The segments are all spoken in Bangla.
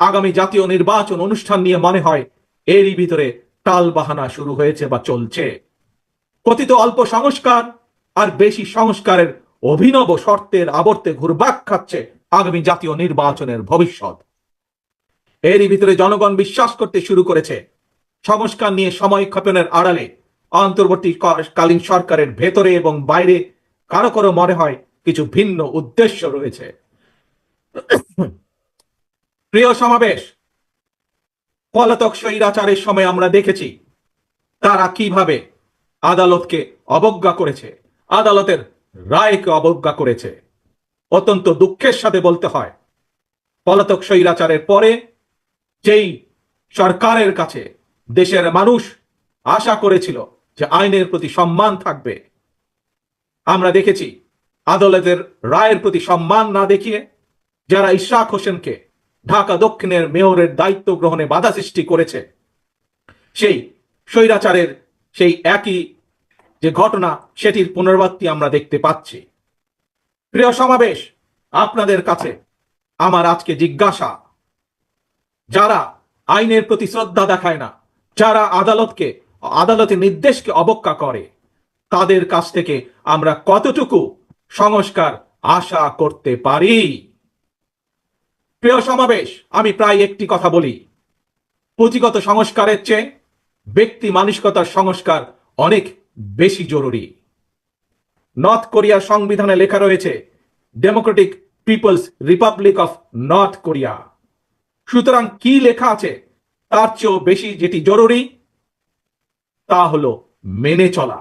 আগামী জাতীয় নির্বাচন অনুষ্ঠান নিয়ে মনে হয় এরই ভিতরে টাল বাহানা শুরু হয়েছে বা চলছে। কথিত অল্প সংস্কার আর বেশি সংস্কারের অভিনব শর্তের আবর্তে ঘুরবাক খাচ্ছে আগামী জাতীয় নির্বাচনের ভবিষ্যৎ। এরই ভিতরে জনগণ বিশ্বাস করতে শুরু করেছে। সংস্কার নিয়ে সময় ক্ষেপণের আড়ালে অন্তর্বর্তীকালীন সরকারের ভেতরে এবং বাইরে কারও কারও মনে হয় কিছু ভিন্ন উদ্দেশ্য রয়েছে। প্রিয় সমাবেশ, পলাতক স্বৈরাচারের সময় আমরা দেখেছি তারা কীভাবে আদালতকে অবজ্ঞা করেছে, আদালতের রায়কে অবজ্ঞা করেছে। অত্যন্ত দুঃখের সাথে বলতে হয়, পলাতক স্বৈরাচারের পরে যেই সরকারের কাছে দেশের মানুষ আশা করেছিল যে আইনের প্রতি সম্মান থাকবে, আমরা দেখেছি আদালতের রায়ের প্রতি সম্মান না দেখিয়ে যারা ইশরাক হোসেনকে ঢাকা দক্ষিণের মেয়রের দায়িত্ব গ্রহণে বাধা সৃষ্টি করেছে। সেই স্বৈরাচারের সেই একই যে ঘটনা, সেটির পুনরাবৃত্তি আমরা দেখতে পাচ্ছি। প্রিয় সমাবেশ, আপনাদের কাছে আমার আজকে জিজ্ঞাসা। যারা আইনের প্রতি শ্রদ্ধা দেখায় না, যারা আদালতকে, আদালতের নির্দেশকে অবজ্ঞা করে, তাদের কাছ থেকে আমরা কতটুকু সংস্কার আশা করতে পারি? প্রিয় সমাবেশ, আমি প্রায় একটি কথা বলি। পুঁথিগত সংস্কারের চেয়ে ব্যক্তি মানসিকতার সংস্কার অনেক বেশি জরুরি। নর্থ কোরিয়ার সংবিধানে লেখা রয়েছে democratic people's republic of North Korea সুতরাং কি লেখা আছে, তার চেয়েও বেশি যেটি জরুরি, তা হলো মেনে চলা।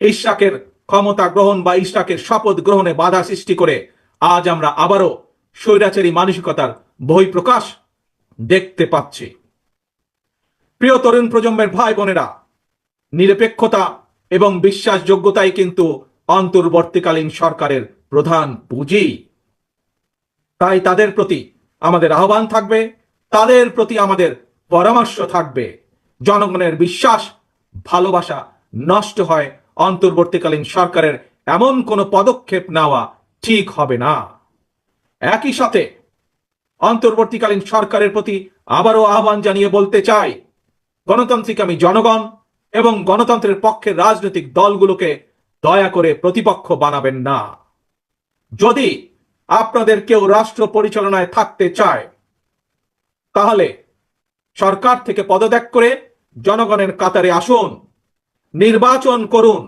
ইশাকের ক্ষমতা গ্রহণ বা ইশাকের শপথ গ্রহণে বাধা সৃষ্টি করে আজ আমরা আবারও স্বৈরাচারী মানসিকতার বহিঃপ্রকাশ দেখতে পাচ্ছি। প্রিয় তরুণ প্রজন্মের ভাই বোনেরা, নিরপেক্ষতা এবং বিশ্বাসযোগ্যতাই কিন্তু অন্তর্বর্তীকালীন সরকারের প্রধান পুঁজি। তাই তাদের প্রতি আমাদের আহ্বান থাকবে, তাদের প্রতি আমাদের পরামর্শ থাকবে। জনগণের বিশ্বাস, ভালোবাসা নষ্ট হয় অন্তর্বর্তীকালীন সরকারের এমন কোনো পদক্ষেপ নেওয়া ঠিক হবে না। একই সাথে অন্তর্বর্তীকালীন সরকারের প্রতি আবারও আহ্বান জানিয়ে বলতে চাই, গণতান্ত্রিক আমি জনগণ এবং গণতন্ত্রের পক্ষে রাজনৈতিক দলগুলোকে দয়া করে প্রতিপক্ষ বানাবেন না। যদি আপনাদের কেউ রাষ্ট্র পরিচালনায় থাকতে চায়, তাহলে সরকার থেকে পদত্যাগ করে জনগণের কাতারে আসুন, নির্বাচন করুন।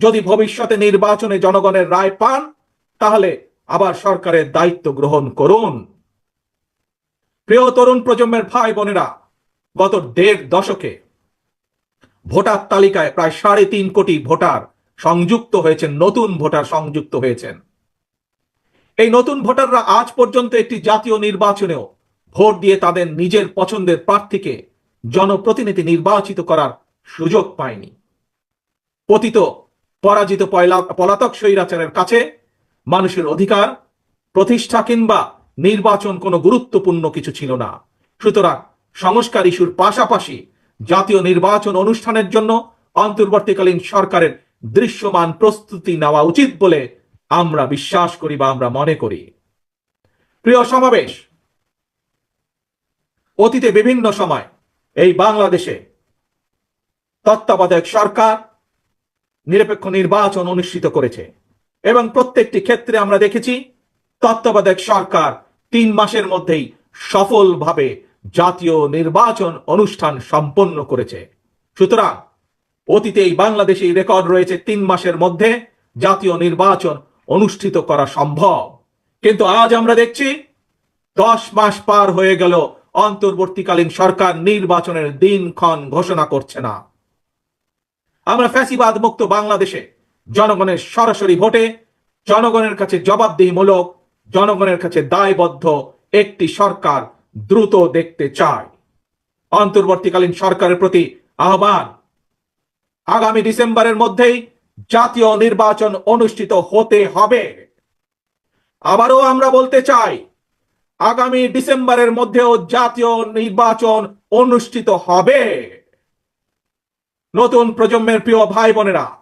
যদি ভবিষ্যতে নির্বাচনে জনগণের রায় পান, তাহলে আবার সরকারের দায়িত্ব গ্রহণ করুন। প্রিয় তরুণ প্রজন্মের ভাই বোনেরা, গত দেড় দশকে ভোটার তালিকায় প্রায় সাড়ে তিন কোটি ভোটার সংযুক্ত হয়েছেন, নতুন ভোটার সংযুক্ত হয়েছেন। এই নতুন ভোটাররা আজ পর্যন্ত একটি জাতীয় নির্বাচনেও ভোট দিয়ে তাদের নিজের পছন্দের প্রার্থীকে জনপ্রতিনিধি নির্বাচিত করার সুযোগ পায়নি। পতিত, পরাজিত পলাতক স্বৈরাচারের কাছে মানুষের অধিকার, প্রতিষ্ঠা কিংবা নির্বাচন কোনো গুরুত্বপূর্ণ কিছু ছিল না। সুতরাং সংস্কার ইস্যুর পাশাপাশি জাতীয় নির্বাচন অনুষ্ঠানের জন্য অন্তর্বর্তীকালীন সরকারের দৃশ্যমান প্রস্তুতি নেওয়া উচিত বলে আমরা বিশ্বাস করি বা আমরা মনে করি। প্রিয় সমাবেশ, অতীতে বিভিন্ন সময় এই বাংলাদেশে তত্ত্বাবধায়ক সরকার নিরপেক্ষ নির্বাচন অনুষ্ঠিত করেছে। এবং প্রত্যেকটি ক্ষেত্রে আমরা দেখেছি, তত্ত্বাবধায়ক সরকার তিন মাসের মধ্যেই সফলভাবে জাতীয় নির্বাচন অনুষ্ঠান সম্পন্ন করেছে। সুতরাং অতীতে এই বাংলাদেশে রেকর্ড রয়েছে তিন মাসের মধ্যে জাতীয় নির্বাচন অনুষ্ঠিত করা সম্ভব। কিন্তু আজ আমরা দেখছি, দশ মাস পার হয়ে গেল, অন্তর্বর্তীকালীন সরকার নির্বাচনের দিনক্ষণ ঘোষণা করছে না। আমরা ফ্যাসিবাদ মুক্ত বাংলাদেশে জনগণের সরাসরি ভোটে জনগণের কাছে জবাবদিহিমূলক, জনগণের কাছে দায়বদ্ধ একটি সরকার দ্রুত দেখতে চায়। অন্তর্বর্তীকালীন সরকারের প্রতি আহ্বান। আগামী ডিসেম্বরের মধ্যেই জাতীয় নির্বাচন অনুষ্ঠিত হতে হবে। আবারও আমরা বলতে চাই, আগামী ডিসেম্বরের মধ্যেও জাতীয় নির্বাচন অনুষ্ঠিত হবে। নতুন প্রজন্মের প্রিয় ভাই বোনেরা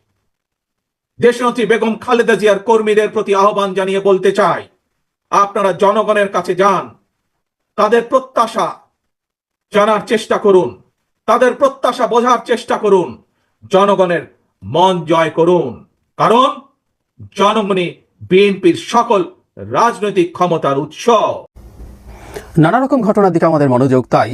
দেশনেত্রী বেগম খালেদা জিয়ার কর্মীদের প্রতি আহ্বান জানিয়ে বলতে চাই, আপনারা জনগণের কাছে যান, তাদের প্রত্যাশা জানার চেষ্টা করুন, তাদের প্রত্যাশা বোঝার চেষ্টা করুন, জনগণের মন জয় করুন। কারণ জনগণই বিএনপির সকল রাজনৈতিক ক্ষমতার উৎস। নানা রকম ঘটনার দিকে আমাদের মনোযোগ, তাই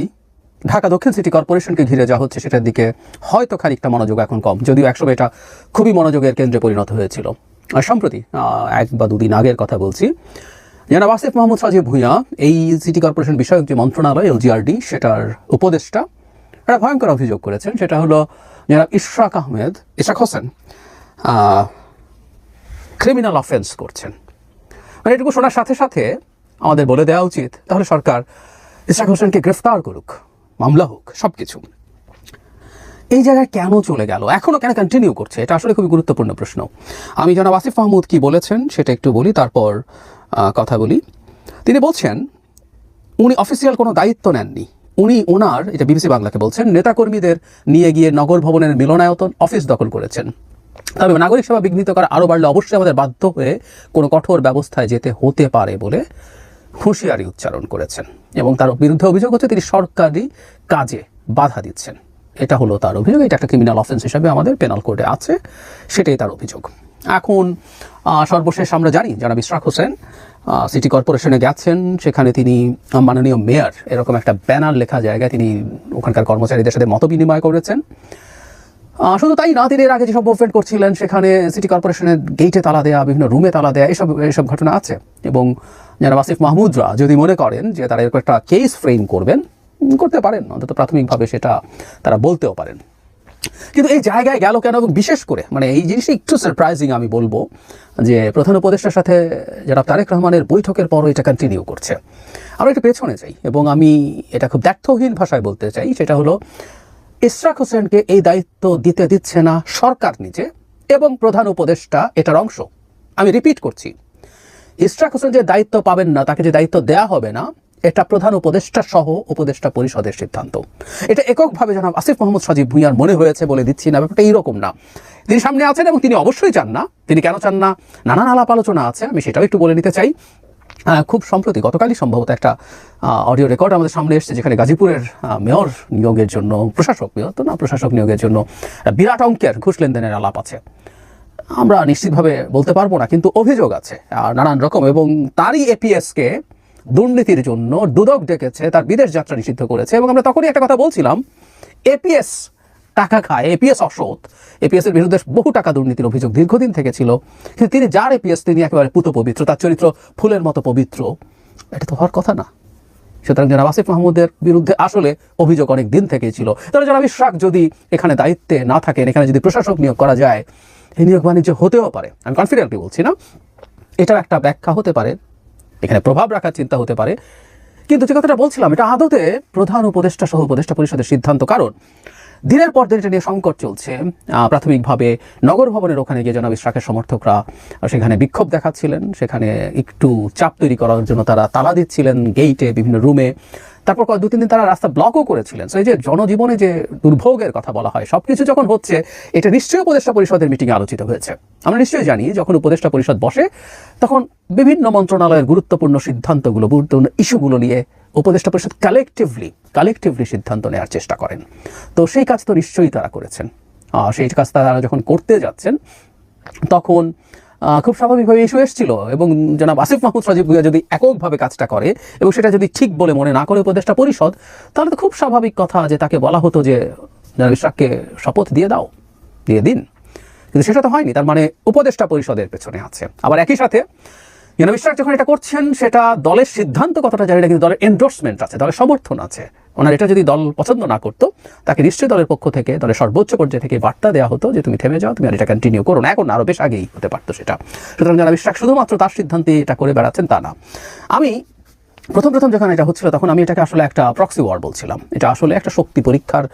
ঢাকা দক্ষিণ সিটি কর্পোরেশনকে ঘিরে যা হচ্ছে সেটার দিকে হয়তো খানিকটা মনোযোগ এখন কম। যদিও একসময় এটা খুবই মনোযোগের কেন্দ্রে পরিণত হয়েছিল। আর সম্প্রতি এক বা দুদিন আগের কথা বলছি, জনাব আসিফ মাহমুদ সাজিব ভুঁইয়া, এই সিটি কর্পোরেশন বিষয়ক যে মন্ত্রণালয়, এলজিআরডি, সেটার উপদেষ্টা, একটা ভয়ঙ্কর অভিযোগ করেছেন, সেটা হলো জনাব ইশরাক আহমেদ, ইশরাক হোসেন ক্রিমিনাল অফেন্স করছেন। মানে এটুকু শোনার সাথে সাথে আমাদের বলে দেওয়া উচিত, তাহলে সরকার ইসরাক হোসেনকে গ্রেফতার করুক। মামলা হোক সব কিছু এই জায়গায় কেন চলে গেল? এখনও কেন কন্টিনিউ করছে? এটা আসলে খুবই গুরুত্বপূর্ণ প্রশ্ন। আমি জনাব আসিফ মাহমুদ কি বলেছেন, সেটা একটু বলি, তারপর কথা বলি। তিনি বলছেন, উনি অফিসিয়াল কোনো দায়িত্ব নেননি। উনি ওনার, এটা বিবিসি বাংলাকে বলছেন, নেতাকর্মীদের নিয়ে গিয়ে নগর ভবনের মিলনায়তন অফিস দখল করেছেন। তবে নাগরিক সেবা বিঘ্নিত করা আরও বাড়লে অবশ্যই আমাদের বাধ্য হয়ে কোনো কঠোর ব্যবস্থায় যেতে হতে পারে বলে হুঁশিয়ারি উচ্চারণ করেছেন এবং তার বিরুদ্ধে অভিযোগ হচ্ছে তিনি সরকারি কাজে বাধা দিচ্ছেন। এটা হলো তার অভিযোগ, এটা একটা ক্রিমিনাল অফেন্স হিসাবে আমাদের পেনাল কোডে আছে, সেটাই তার অভিযোগ। এখন সর্বশেষ আমরা জানি যারা ইশরাক হোসেন সিটি কর্পোরেশনে গেছেন, সেখানে তিনি মাননীয় মেয়র এরকম একটা ব্যানার লেখা জায়গায় তিনি ওখানকার কর্মচারীদের সাথে মত বিনিময় করেছেন। শুধু তাই না, তিনি এর আগে যেসব মুভমেন্ট করছিলেন, সেখানে সিটি কর্পোরেশনের গেটে তালা দেয়া, বিভিন্ন রুমে তালা দেয়া, এসব এসব ঘটনা আছে। এবং যারা আসিফ মাহমুদরা যদি মনে করেন যে তারা এরকম একটা কেস ফ্রেম করবেন করতে পারেন, অন্তত প্রাথমিকভাবে সেটা তারা বলতেও পারেন। কিন্তু এই জায়গায় গেল কেন এবং বিশেষ করে মানে এই জিনিসটা একটু সারপ্রাইজিং আমি বলব, যে প্রধান উপদেষ্টার সাথে যারা তারেক রহমানের বৈঠকের পরও এটা কন্টিনিউ করছে। আমরা একটু পেছনে যাই এবং আমি এটা খুব দ্ব্যর্থহীন ভাষায় বলতে চাই, সেটা হলো, ইশরাক হোসেনকে এই দায়িত্ব দিতে দিচ্ছে না সরকার নিজে এবং প্রধান উপদেষ্টা এটার অংশ। আমি রিপিট করছি ইশরাক হোসেন যে দায়িত্ব পাবেন না, তাকে যে দায়িত্ব দেয়া হবে না, এটা প্রধান উপদেষ্টা সহ উপদেষ্টা পরিষদের সিদ্ধান্ত। এটা এককভাবে জনাব আসিফ মোহাম্মদ সাজিব ভুঁইয়ার মনে হয়েছে বলে দিচ্ছি না, ব্যাপারটা এইরকম না। তিনি সামনে আছেন এবং তিনি অবশ্যই চান না। তিনি কেন চান না? নানান আলাপ আলোচনা আছে, আমি সেটাও একটু বলে নিতে চাই। খুব সম্প্রতি গতকালই সম্ভবত একটা অডিও রেকর্ড আমাদের সামনে এসেছে, যেখানে গাজীপুরের মেয়র নিয়োগের জন্য, প্রশাসক মেয়র তো না, প্রশাসক নিয়োগের জন্য বিরাট অঙ্কের ঘুষ লেনদেনের আলাপ আছে। আমরা নিশ্চিতভাবে বলতে পারব না, কিন্তু অভিযোগ আছে নানান রকম, এবং তারই এপিএসকে দুর্নীতির জন্য দুদক ডেকেছে, তার বিদেশ যাত্রা নিষিদ্ধ করেছে, এবং আমরা তখনই একটা কথা বলছিলাম, এপিএস টাকা খায়, এপিএস অসৎ। এপিএস এর বিরুদ্ধে বহু টাকা দুর্নীতির অভিযোগ দীর্ঘদিন থেকে ছিল, কিন্তু তিনি যার এপিএস, তিনি একেবারে পুত পবিত্র, তার চরিত্র ফুলের মতো পবিত্র। এটা তো হওয়ার কথা না। সুতরাং জনাব আসিফ মাহমুদের বিরুদ্ধে আসলে অভিযোগ অনেক দিন থেকেই ছিল। তাহলে জনাব ইশরাক যদি এখানে দায়িত্বে না থাকেন, এখানে যদি প্রশাসক নিয়োগ করা যায় এই নিয়োগ বাণিজ্য হতেও পারে। আমি কনফিডেন্টলি বলছি না। এটার একটা ব্যাখ্যা হতে পারে। এখানে প্রভাব রাখার চিন্তা হতে পারে। কিন্তু যে কথাটা বলছিলাম, এটা আদতে প্রধান উপদেষ্টা সহ উপদেষ্টা পরিষদের সিদ্ধান্ত কারণ? দিনের পর দিন এটা নিয়ে সংকট চলছে। প্রাথমিকভাবে নগর ভবনের ওখানে গিয়ে জনাব ইশরাকের সমর্থকরা সেখানে বিক্ষোভ দেখাচ্ছিলেন। সেখানে একটু চাপ তৈরি করার জন্য তারা তালা দিচ্ছিলেন গেইটে বিভিন্ন রুমে তারপর দু তিন দিন তারা রাস্তা ব্লকও করেছিলেন। এই যে জনজীবনে যে দুর্ভোগের কথা বলা হয়, সবকিছু যখন হচ্ছে, এটা নিশ্চয়ই উপদেষ্টা পরিষদের মিটিংয়ে আলোচিত হয়েছে। আমরা নিশ্চয়ই জানি, যখন উপদেষ্টা পরিষদ বসে, তখন বিভিন্ন মন্ত্রণালয়ের গুরুত্বপূর্ণ সিদ্ধান্তগুলো, গুরুত্বপূর্ণ ইস্যুগুলো নিয়ে উপদেষ্টা পরিষদ কালেকটিভলি কালেকটিভলি সিদ্ধান্ত নেওয়ার চেষ্টা করেন। তো সেই কাজ তো নিশ্চয়ই তারা করেছেন। সেই কাজ তারা যখন করতে যাচ্ছেন, তখন খুব স্বাভাবিকভাবে ইস্যু এসেছিল এবং জনাব আসিফ মাহমুদ রাজীব ভুইয়া যদি এককভাবে কাজটা করে এবং সেটা যদি ঠিক বলে মনে না করে উপদেষ্টা পরিষদ, তাহলে তো খুব স্বাভাবিক কথা যে তাকে বলা হতো যে, জনাব ইশরাককে শপথ দিয়ে দাও, দিয়ে দিন। কিন্তু সেটা তো হয়নি, তার মানে উপদেষ্টা পরিষদের পেছনে আছে। আবার একই সাথে জনাব বিশ্বাস যখন এটা করছেন, সেটা দলের সিদ্ধান্ত কতটা জানি না, কিন্তু দলের এন্ডোর্সমেন্ট আছে, দলের সমর্থন আছে। ওনার এটা যদি দল পছন্দ না করতো, তাকে নিশ্চয়ই দলের পক্ষ থেকে, দলের সর্বোচ্চ পর্যায়ে থেকে বার্তা দেওয়া হতো যে, তুমি থেমে যাও, তুমি আর এটা কন্টিনিউ করো না। এখন আরও বেশ আগেই হতে পারতো সেটা। সুতরাং যারা বিশ্বাস শুধুমাত্র তার সিদ্ধান্তে এটা করে বেড়াচ্ছেন তা না। আমি প্রথম প্রথম যখন এটা হচ্ছিল, তখন আমি এটাকে আসলে একটা প্রক্সি ওয়ার বলছিলাম। এটা আসলে একটা শক্তি পরীক্ষার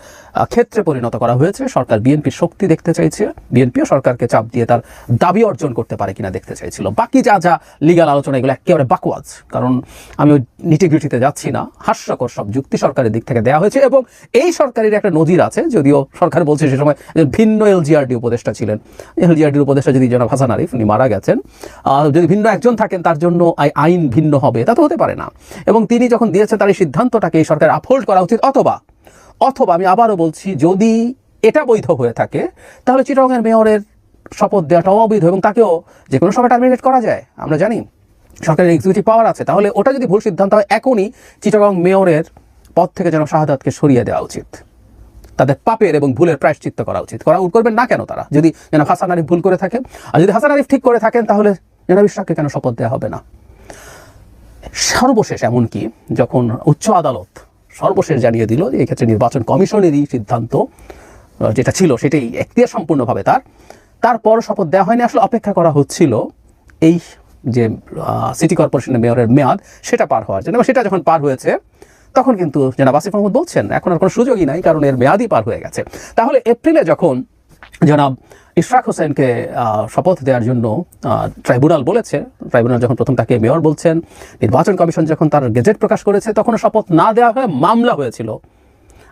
ক্ষেত্রে পরিণত করা হয়েছে। সরকার বিএনপির শক্তি দেখতে চাইছে। বিএনপিও সরকারকে চাপ দিয়ে তার দাবি অর্জন করতে পারে কিনা দেখতে চাইছিল। বাকি যা যা লিগাল আলোচনা, এগুলো একেবারে বাকওয়াজ কারণ আমি ওই নিটিগ্রিটিতে যাচ্ছি না। হাস্যকর সব যুক্তি সরকারের দিক থেকে দেওয়া হয়েছে এবং এই সরকারের একটা নজির আছে, যদিও সরকার বলছে সে সময় ভিন্ন এলজিআরডি উপদেষ্টা ছিলেন। এলজিআরডির উপদেষ্টা যদি জনাব হাসান আরিফ, উনি মারা গেছেন। যদি ভিন্ন একজন থাকেন, তার জন্য আই- আইন ভিন্ন হবে। তা তো হতে পারে না। এবং তিনি যখন দিয়েছেন তার এই সিদ্ধান্তটাকে এই সরকার আপহোল্ড করা উচিত, অথবা অথবা আমি আবারও বলছি, যদি এটা বৈধ হয়ে থাকে, তাহলে চিটগংয়ের মেয়রের শপথ দেওয়াটাও অবৈধ এবং তাকেও যে কোনো সময় টার্মিনেট করা যায়, আমরা জানি। সরকারের এক্সিকিউটিভ পাওয়ার আছে। তাহলে ওটা যদি ভুল সিদ্ধান্ত হয়, এখনই চিটগং মেয়রের পদ থেকে যেন শাহাদাতকে সরিয়ে দেওয়া উচিত। তাদের পাপের এবং ভুলের প্রায়শ্চিত্ত করা উচিত। করা করবেন না কেন তারা? যদি যেন হাসান আরিফ ভুল করে থাকে। আর যদি হাসান আরিফ ঠিক করে থাকেন, তাহলে জনাব ইশরাককে কেন শপথ দেওয়া হবে না? সর্বশেষ এমনকি যখন উচ্চ আদালত সর্বশেষ জানিয়ে দিল যে এক্ষেত্রে নির্বাচন কমিশনেরই সিদ্ধান্ত যেটা ছিল সেটাই এখতিয়ার সম্পূর্ণভাবে তার। তারপর শপথ দেওয়া হয়নি, আসলে অপেক্ষা করা হচ্ছিল এই যে সিটি কর্পোরেশনের মেয়রের মেয়াদ, সেটা পার হওয়ার জন্য। সেটা যখন পার হয়েছে, তখন কিন্তু জনাব আসিফ মাহমুদ বলছেন, এখন আর কোনো সুযোগই নাই, কারণ এর মেয়াদই পার হয়ে গেছে। তাহলে এপ্রিলে যখন জনাব ইশরাক হোসেনকে শপথ দেওয়ার জন্য ট্রাইব্যুনাল বলেছে। ট্রাইব্যুনাল যখন প্রথম তাকে মেয়র বলছেন, নির্বাচন কমিশন যখন তার গেজেট প্রকাশ করেছে তখন শপথ না দেওয়া হয়ে মামলা হয়েছিল।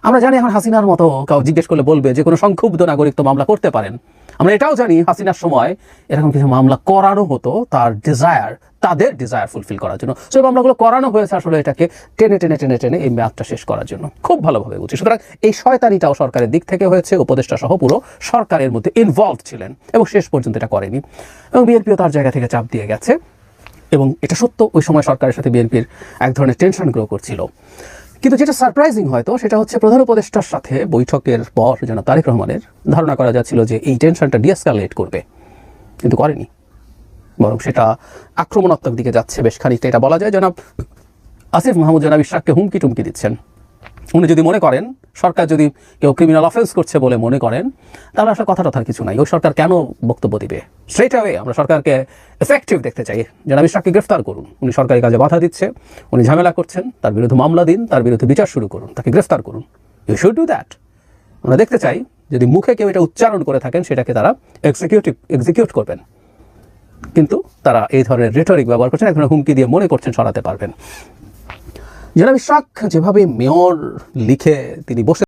আমরা জানি এখন হাসিনার মতো কাউ জিজ্ঞেস করলে বলবে যে কোনো সংক্ষুব্ধ নাগরিক তো মামলা করতে পারেন। আমরা এটাও জানি হাসিনার সময় এরকম কিছু মামলা করানো হতো তার ডিজায়ার তাদের ডিজায়ার ফুলফিল করার জন্য। সেই মামলাগুলো করানো হয়েছে আসলে এটাকে টেনে টেনে টেনে টেনে এই মেয়াদটা শেষ করার জন্য। খুব ভালোভাবে বুঝি। সুতরাং এই শয়তানিটাও সরকারের দিক থেকে হয়েছে উপদেষ্টা সহ পুরো সরকারের মধ্যে ইনভলভ ছিলেন এবং শেষ পর্যন্ত এটা করেনি। এবং বিএনপিও তার জায়গা থেকে চাপ দিয়ে গেছে এবং এটা সত্য, ওই সময় সরকারের সাথে বিএনপির এক ধরনের টেনশন গ্রো করছিল। কিন্তু যেটা সারপ্রাইজিং হয়তো, সেটা হচ্ছে প্রধান উপদেষ্টার সাথে বৈঠকের পর যেন তারেক রহমানের ধারণা করা যাচ্ছিল যে এই টেনশনটা ডিএসকালেট করবে। কিন্তু করেনি। বরং সেটা আক্রমণাত্মক দিকে যাচ্ছে বেশ খানিকটা। এটা বলা যায় জনাব আসিফ মাহমুদ জনাব ইশাককে হুমকি টুমকি দিচ্ছেন। উনি যদি মনে করেন, সরকার যদি কেউ ক্রিমিনাল অফেন্স করছে বলে মনে করেন, তাহলে আসলে কথা টথার কিছু নাই। ওই সরকার কেন বক্তব্য দিবে? স্ট্রেট অ্যাওয়ে আমরা সরকারকে এফেক্টিভ দেখতে চাই। জনাব ইশরাককে গ্রেফতার করুন। উনি সরকারি কাজে বাধা দিচ্ছে, উনি ঝামেলা করছেন, তার বিরুদ্ধে মামলা দিন, তার বিরুদ্ধে বিচার শুরু করুন, তাকে গ্রেফতার করুন। ইউ শুড ডু দ্যাট আমরা দেখতে চাই, যদি মুখে কেউ এটা উচ্চারণ করে থাকেন, সেটাকে তারা এক্সিকিউটিভ এক্সিকিউট করবেন। কিন্তু তারা এই ধরনের রেটরিক ব্যবহার করছেন এক ধরনের হুমকি দিয়ে মনে করছেন, সরাতে পারবেন। জনাব শাক যেভাবে মেয়র লিখে তিনি বসে